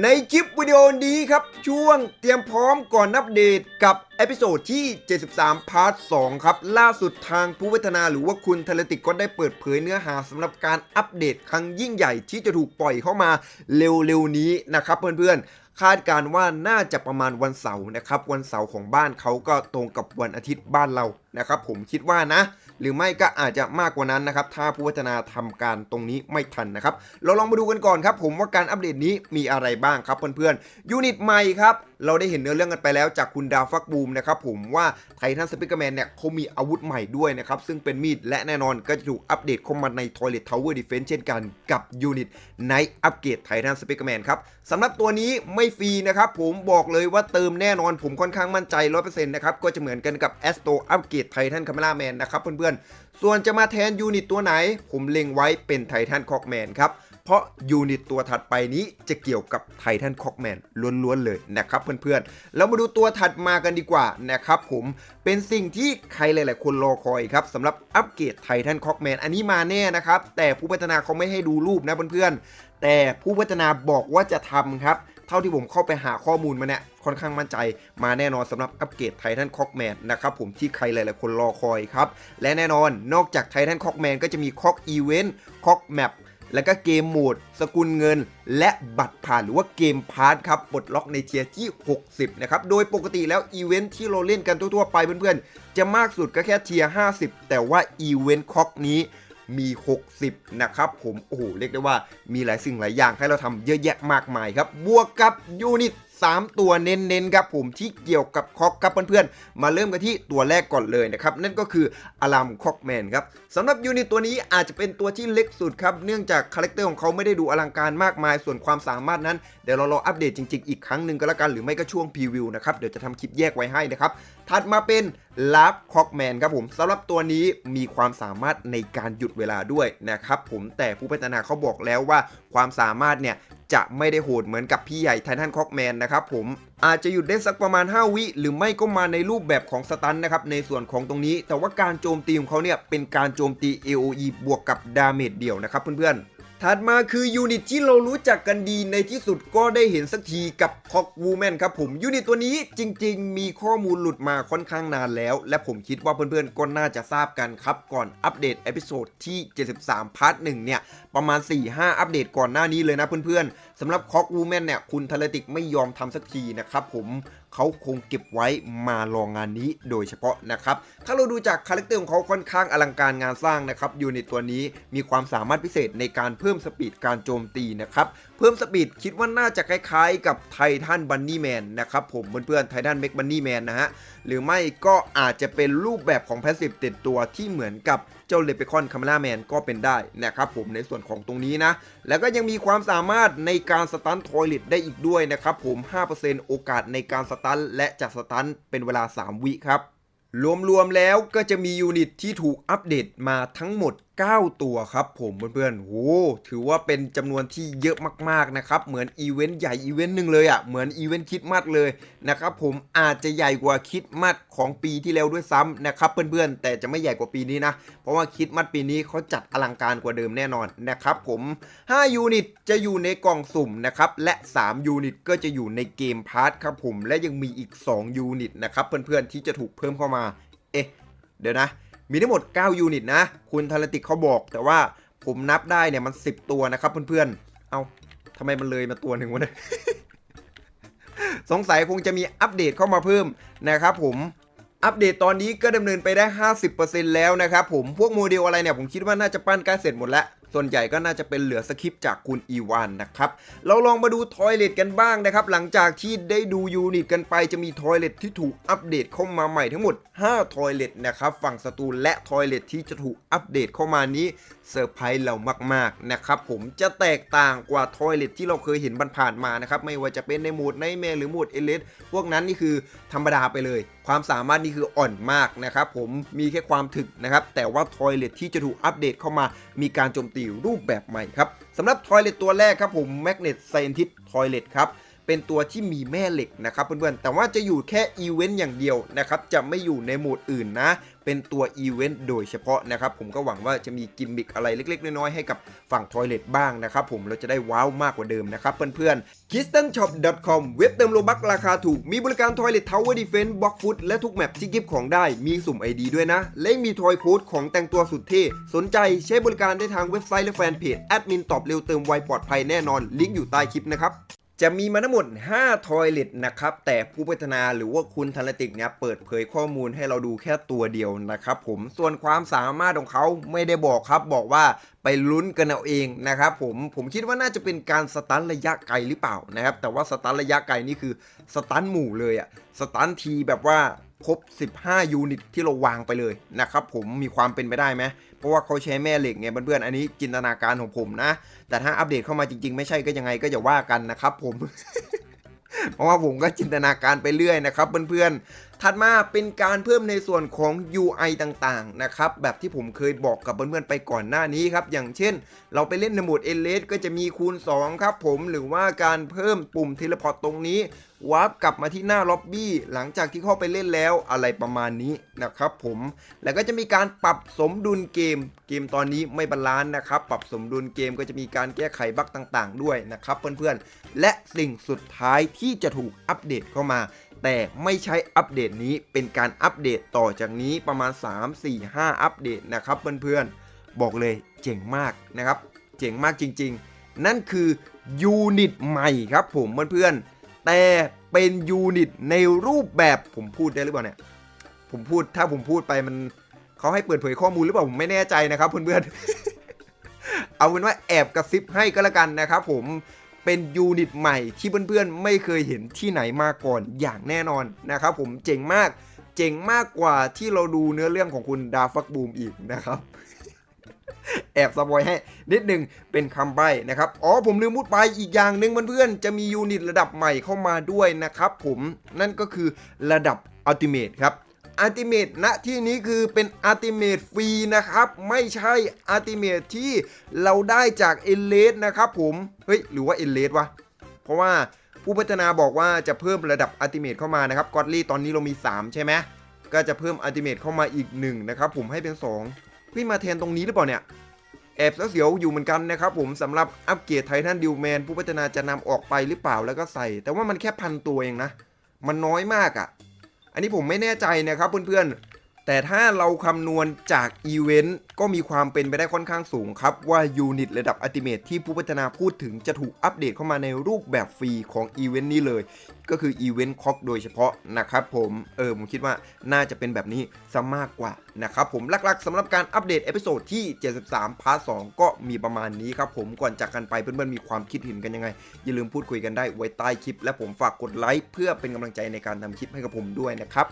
ในคลิปวิดีโอนี้ครับ ช่วงเตรียมพร้อมก่อนอัปเดตกับเอพิโซดที่ 73 พาร์ท 2 ครับ ล่าสุดทางผู้พัฒนาหรือว่าคุณทเลติกก็ได้เปิดเผยเนื้อหาสำหรับการอัปเดตครั้งยิ่งใหญ่ที่จะถูกปล่อยเข้ามาเร็วๆนี้นะครับเพื่อนๆ คาดการณ์ว่าน่าจะประมาณวันเสาร์นะครับ วันเสาร์ของบ้านเขาก็ตรงกับวันอาทิตย์บ้านเรานะครับผมคิดว่านะ หรือไม่ก็อาจจะมากกว่านั้นนะครับ ถ้าผู้พัฒนาทำการตรงนี้ไม่ทันนะครับ เราลองมาดูกันก่อนครับ ผมว่าการอัปเดตนี้มีอะไรบ้างครับเพื่อนๆยูนิตใหม่ครับเราได้เห็นเนื้อเรื่องกันไปแล้วจากคุณดาวฟักบูมนะครับผมว่าไททันสปิเกอร์แมนเนี่ยเขามีอาวุธใหม่ด้วยนะครับ ซึ่งเป็นมีดและแน่นอนก็จะถูกอัปเดตเข้ามาใน Toilet Tower Defense เช่นกันกับยูนิตในอัปเกรดไททันสปิเกอร์แมนครับสำหรับตัวนี้ไม่ฟรีนะครับ ผมบอกเลยว่าเติมแน่นอนผมค่อนข้างมั่นใจ 100%นะครับ ก็จะเหมือนกันกับ a s t o อัปเกรดไททันคาเมล่าแมนนะครับเพื่อนๆส่วนจะมาแทนยูนิตตัวไหน ผมเล็งไว้เป็นไททันคอกแมนครับ เพราะยูนิตตัวถัดไปนี้จะเกี่ยวกับไททันคอกแมนล้วนๆเลยนะครับเพื่อนๆ แล้วมาดูตัวถัดมากันดีกว่านะครับผมเป็นสิ่งที่ใครหลายๆ คนรอคอยครับสำหรับอัปเกรดไททันคอกแมนอันนี้มาแน่นะครับ แต่ผู้พัฒนาเขาไม่ให้ดูรูปนะเพื่อนๆแต่ผู้พัฒนาบอกว่าจะทำครับ ท่าที่ผมเข้าไปหาข้อมูลมาเนี่ยค่อนข้างมั่นใจมาแน่นอนสำหรับอัปเกรดไททันคอกแมนนะครับผมที่ใครหลาย ๆ คนรอคอยครับ และแน่นอนนอกจากไททันคอกแมนก็จะมีคอกอีเวนต์คอกแมปแล้วก็เกมโหมด สกุลเงิน และบัตรผ่านหรือว่าเกมพาร์ทครับปลดล็อกในเทียร์ที่ 60 นะครับ โดยปกติแล้วอีเวนต์ที่เราเล่นกันทั่ว ๆ ไปเพื่อน ๆ จะมากสุดก็แค่เทียร์ 50 แต่ว่าอีเวนต์คอกนี้ มี 60 นะครับผมโอ้โหเรียกได้ว่ามีหลายสิ่งหลายอย่างให้เราทำเยอะแยะมากมายครับ บวกกับยูนิต3 ตัวเน้นๆครับผมที่เกี่ยวกับคอกครับเพื่อนๆ มาเริ่มกันที่ตัวแรกก่อนเลยนะครับนั่นก็คืออลามคอกแมนครับสำหรับยูนิตตัวนี้อาจจะเป็นตัวที่เล็กสุดครับเนื่องจากคาแรคเตอร์ของเขาไม่ได้ดูอลังการมากมาย ส่วนความสามารถนั้นเดี๋ยวเรารออัปเดตจริงๆ อีกครั้งหนึ่งก็แล้วกันหรือไม่ก็ช่วงพรีวิวนะครับเดี๋ยวจะทำคลิปแยกไว้ให้นะครับถัดมาเป็นลาฟคอกแมนครับผมสำหรับตัวนี้มีความสามารถในการหยุดเวลาด้วยนะครับผมแต่ผู้พัฒนาเขาบอกแล้วว่าความสามารถเนี่ยจะไม่ได้โหดเหมือนกับพี่ใหญ่ไททันคอกแมนนะครับผมอาจจะหยุดได้สักประมาณ 5 วิหรือไม่ก็มาในรูปแบบของสตันนะครับในส่วนของตรงนี้ แต่ว่าการโจมตีของเขาเนี่ยเป็นการโจมตี AOE บวกกับดาเมจเดี่ยวนะครับเพื่อนๆ ถัดมาคือยูนิตที่เรารู้จักกันดีในที่สุดก็ได้เห็นสักทีกับคอกวูแมนครับผมยูนิตตัวนี้จริง ๆ มีข้อมูลหลุดมาค่อนข้างนานแล้ว และผมคิดว่าเพื่อนๆก็น่าจะทราบกันครับ ก่อนอัปเดตเอพิโซดที่ 73 พาร์ทหนึ่งเนี่ย ประมาณ 4-5 อัปเดตก่อนหน้านี้เลยนะเพื่อนๆ สำหรับคอกวูแมนเนี่ยคุณทะเลติกไม่ยอมทำสักทีนะครับผมเขาคงเก็บไว้มาลองงานนี้โดยเฉพาะนะครับ ถ้าเราดูจากคาแรคเตอร์ของเขาค่อนข้างอลังการงานสร้างนะครับยูนิตตัวนี้มีความสามารถพิเศษในการเพิ่มสปีดการโจมตีนะครับ เพิ่มสปีดคิดว่าน่าจะคล้ายๆ กับไททันบันนี่แมนนะครับผมเพื่อนๆไททันเมกบันนี่แมนนะฮะ หรือไม่ก็อาจจะเป็นรูปแบบของแพสซีฟติดตัวที่เหมือนกับ จ้าเลเปคอนคาเมล่าแมนก็เป็นได้นะครับผมในส่วนของตรงนี้นะ แล้วก็ยังมีความสามารถในการสตันทอยลิตได้อีกด้วยนะครับผม 5%โอกาสในการสตันและจะสตันเป็นเวลา 3 วิครับ รวมๆแล้วก็จะมียูนิตที่ถูกอัปเดตมาทั้งหมด9 ตัวครับผมเพื่อนๆโอ้ถือว่าเป็นจำนวนที่เยอะมากๆนะครับ เหมือนอีเวนต์ใหญ่อีเวนต์หนึ่งเลยอะ่ะ เหมือนอีเวนต์คิดมัดเลยนะครับผมอาจจะใหญ่กว่าคิดมัดของปีที่แล้วด้วยซ้ำนะครับเพื่อนๆ แต่จะไม่ใหญ่กว่าปีนี้นะ เพราะว่าคิดมัดปีนี้เขาจัดอลังการกว่าเดิมแน่นอนนะครับผม 5 ยูนิตจะอยู่ในกล่องสุ่มนะครับ และ 3 ยูนิตก็จะอยู่ในเกมพาร์ทครับผม และยังมีอีก 2 ยูนิตนะครับเพื่อนๆ ที่จะถูกเพิ่มเข้ามา เอ๊ะ เดี๋ยวนะ มีทั้งหมด 9 ยูนิตนะ คุณทารติกเขาบอก แต่ว่าผมนับได้เนี่ยมัน 10 ตัวนะครับเพื่อนๆ เอาทำไมมันเลยมาตัวหนึ่งวะเนี่ย สงสัยคงจะมีอัปเดตเข้ามาเพิ่มนะครับผม อัปเดตตอนนี้ก็ดำเนินไปได้ 50%แล้วนะครับผม พวกโมเดลอะไรเนี่ยผมคิดว่าน่าจะปั้นใกล้เสร็จหมดแล้ว ส่วนใหญ่ก็น่าจะเป็นเหลือสคริปต์จากคุณอีวานนะครับ เราลองมาดูทอยเลทกันบ้างนะครับ หลังจากที่ได้ดูยูนิตกันไปจะมีทอยเลทที่ถูกอัปเดตเข้ามาใหม่ทั้งหมด 5 ทอยเลทนะครับ ฝั่งศัตรูและทอยเลทที่จะถูกอัปเดตเข้ามานี้เซอร์ไพรส์เรามากๆนะครับผมจะแตกต่างกว่าทอยเลทที่เราเคยเห็นผ่านมานะครับไม่ว่าจะเป็นในโหมดไนแมร์หรือโหมดเอเลสพวกนั้นนี่คือธรรมดาไปเลยความสามารถนี่คืออ่อนมากนะครับผมมีแค่ความถึกนะครับแต่ว่าทอยเลทที่จะถูกอัปเดตเข้ามามีการโจมตีรูปแบบใหม่ครับสำหรับทอยเลทตัวแรกครับผมแมกเนตไซเอนทิสทอยเลตครับ เป็นตัวที่มีแม่เหล็กนะครับเพื่อนๆแต่ว่าจะอยู่แค่อีเวนต์อย่างเดียวนะครับจะไม่อยู่ในโหมดอื่นนะ เป็นตัวอีเวนต์โดยเฉพาะนะครับผมก็หวังว่าจะมีกิมมิคอะไรเล็ก ๆ น้อยๆให้กับฝั่งทอยเลทบ้างนะครับผมเราจะได้ว้าวมากกว่าเดิมนะครับเพื่อนๆ k i s t o n s h o p c o m เว็บเติมโลบักราคาถูกมีบริการทอยเลททาวเวอร์ดีเฟนต์บล็อกฟุตและทุกแมปที่กิฟของได้มีสุ่ม ID ด้วยนะ และมีทอยโค้ดของแต่งตัวสุดเท่สนใจใช้บริการได้ทางเว็บไซต์และแฟนเพจแอดมินตอบเร็วเติมไวปลอดภัยแน่นอนลิงก์อยู่ใต้คลิปนะครับ จะมีมาทั้งหมด 5 ทอยเลทนะครับ แต่ผู้พัฒนาหรือว่าคุณธนติกเนี่ยเปิดเผยข้อมูลให้เราดูแค่ตัวเดียวนะครับผม ส่วนความสามารถของเขาไม่ได้บอกครับ บอกว่าไปลุ้นกันเอาเองนะครับผม ผมคิดว่าน่าจะเป็นการสตันระยะไกลหรือเปล่านะครับ แต่ว่าสตันระยะไกลนี่คือสตันหมู่เลยอะสตันทีแบบว่า ครบ 15 ยูนิตที่เราวางไปเลยนะครับผมมีความเป็นไปได้ไหมเพราะว่าเขาใช้แม่เหล็กไงเพื่อนๆอันนี้จินตนาการของผมนะ แต่ถ้าอัปเดตเข้ามาจริง ๆ ไม่ใช่ก็ยังไงก็อย่าว่ากันนะครับผมเพราะว่าผมก็จินตนาการไปเรื่อยนะครับเพื่อนๆ ถัดมาเป็นการเพิ่มในส่วนของ UI ต่างๆ นะครับ แบบที่ผมเคยบอกกับเพื่อนๆไปก่อนหน้านี้ครับ อย่างเช่น เราไปเล่นในโหมดเอเลสก็จะมีคูณ 2 ครับผมหรือว่าการเพิ่มปุ่มเทเลพอร์ตตรงนี้วาร์ปกลับมาที่หน้าล็อบบี้หลังจากที่เข้าไปเล่นแล้วอะไรประมาณนี้นะครับผม แล้วก็จะมีการปรับสมดุลเกม เกมตอนนี้ไม่บาลานซ์นะครับ ปรับสมดุลเกมก็จะมีการแก้ไขบั๊กต่าง ๆ ด้วยนะครับเพื่อนๆ และสิ่งสุดท้ายที่จะถูกอัปเดตเข้ามา แต่ไม่ใช่อัปเดตนี้เป็นการอัปเดตต่อจากนี้ประมาณ 3 4 5 อัปเดตนะครับเพื่อนๆ บอกเลยเจ๋งมากนะครับ เจ๋งมากจริงๆ นั่นคือยูนิตใหม่ครับผมเพื่อนๆ แต่เป็นยูนิตในรูปแบบผมพูดได้หรือเปล่าเนี่ย ผมพูดถ้าผมพูดไปมันเขาให้เปิดเผยข้อมูลหรือเปล่าผมไม่แน่ใจนะครับเพื่อนๆ เอาเป็นว่าแอบกระซิบให้ก็แล้วกันนะครับผม เป็นยูนิตใหม่ที่เพื่อนๆ ไม่เคยเห็นที่ไหนมาก่อนอย่างแน่นอนนะครับผมเจ๋งมากเจ๋งมากกว่าที่เราดูเนื้อเรื่องของคุณดาฟักบูมอีกนะครับ แอบสปอยให้นิดหนึ่งเป็นคำใบ้นะครับ อ๋อผมลืมพูดไปอีกอย่างหนึ่งเพื่อนๆ จะมียูนิตระดับใหม่เข้ามาด้วยนะครับผมนั่นก็คือระดับอัลติเมทครับ อัลติเมทณที่นี้คือเป็นอัลติเมทฟรีนะครับ ไม่ใช่อัลติเมทที่เราได้จากเอเลสนะครับผมเฮ้ยหรือว่าเอเลสวะเพราะว่าผู้พัฒนาบอกว่าจะเพิ่มระดับอัลติเมทเข้ามานะครับกอดลี่ตอนนี้เรามี 3 ใช่ไหมก็จะเพิ่มอัลติเมทเข้ามาอีก1นะครับผมให้เป็น2พี่มาแทนตรงนี้หรือเปล่าเนี่ยแอบเสียวๆอยู่เหมือนกันนะครับผมสำหรับอัปเกรดไททันดิวแมนผู้พัฒนาจะนำออกไปหรือเปล่าแล้วก็ใส่ แต่ว่ามันแค่พันตัวเองนะ มันน้อยมากอะ่ะ อันนี้ผมไม่แน่ใจนะครับเพื่อน แต่ถ้าเราคำนวณจากอีเวนต์ก็มีความเป็นไปได้ค่อนข้างสูงครับ ว่ายูนิตระดับอัติเมทที่ผู้พัฒนาพูดถึงจะถูกอัปเดตเข้ามาในรูปแบบฟรีของอีเวนต์นี้เลย ก็คืออีเวนต์คอกโดยเฉพาะนะครับผม เออผมคิดว่าน่าจะเป็นแบบนี้ซะมากกว่านะครับผมหลักๆสำหรับการอัปเดตเอพิโซดที่ 73 พาร์ท 2 ก็มีประมาณนี้ครับผมก่อนจากกันไปเพื่อนๆมีความคิดเห็นกันยังไง อย่าลืมพูดคุยกันได้ไว้ใต้คลิป และผมฝากกดไลค์เพื่อเป็นกำลังใจในการทำคลิปให้กับผมด้วยนะครับ